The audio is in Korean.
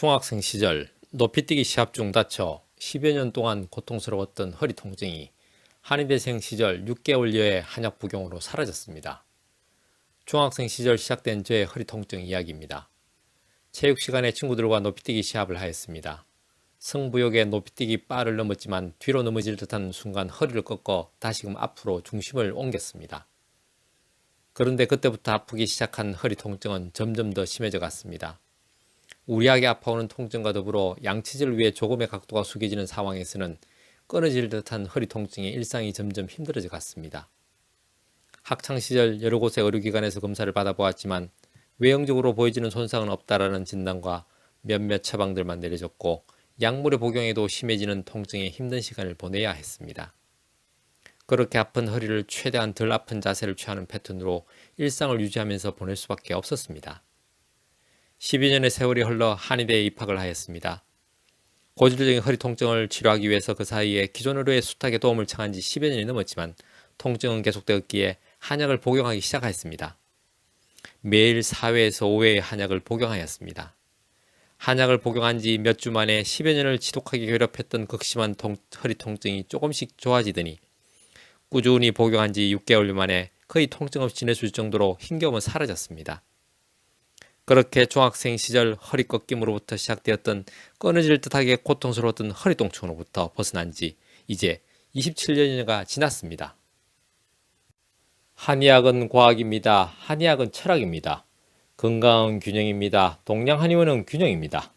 중학생 시절 높이뛰기 시합 중 다쳐 10여 년 동안 고통스러웠던 허리 통증이 한의대생 시절 6개월여의 한약 복용으로 사라졌습니다. 중학생 시절 시작된 저의 허리 통증 이야기입니다. 체육 시간에 친구들과 높이뛰기 시합을 하였습니다. 승부욕에 높이뛰기 바를 넘었지만 뒤로 넘어질 듯한 순간 허리를 꺾어 다시금 앞으로 중심을 옮겼습니다. 그런데 그때부터 아프기 시작한 허리 통증은 점점 더 심해져 갔습니다. 우리하게 아파오는 통증과 더불어 양치질을 위해 조금의 각도가 숙여지는 상황에서는 끊어질 듯한 허리 통증의 일상이 점점 힘들어져 갔습니다. 학창 시절 여러 곳의 의료기관에서 검사를 받아보았지만 외형적으로 보여지는 손상은 없다라는 진단과 몇몇 처방들만 내려졌고 약물의 복용에도 심해지는 통증에 힘든 시간을 보내야 했습니다. 그렇게 아픈 허리를 최대한 덜 아픈 자세를 취하는 패턴으로 일상을 유지하면서 보낼 수밖에 없었습니다. 12년의 세월이 흘러 한의대에 입학을 하였습니다. 고질적인 허리 통증을 치료하기 위해서 그 사이에 기존 의료의 수탁에 도움을 청한 지 10여 년이 넘었지만 통증은 계속되었기에 한약을 복용하기 시작하였습니다. 매일 4회에서 5회의 한약을 복용하였습니다. 한약을 복용한 지 몇 주 만에 10여 년을 지독하게 괴롭혔던 극심한 통, 허리 통증이 조금씩 좋아지더니 꾸준히 복용한 지 6개월 만에 거의 통증 없이 있을 정도로 힘겨움은 사라졌습니다. 그렇게 중학생 시절 허리 꺾임으로부터 시작되었던 끊어질 듯하게 고통스러웠던 허리 통증으로부터 벗어난 지 이제 27년여가 지났습니다. 한의학은 과학입니다. 한의학은 철학입니다. 건강은 균형입니다. 동양 한의원은 균형입니다.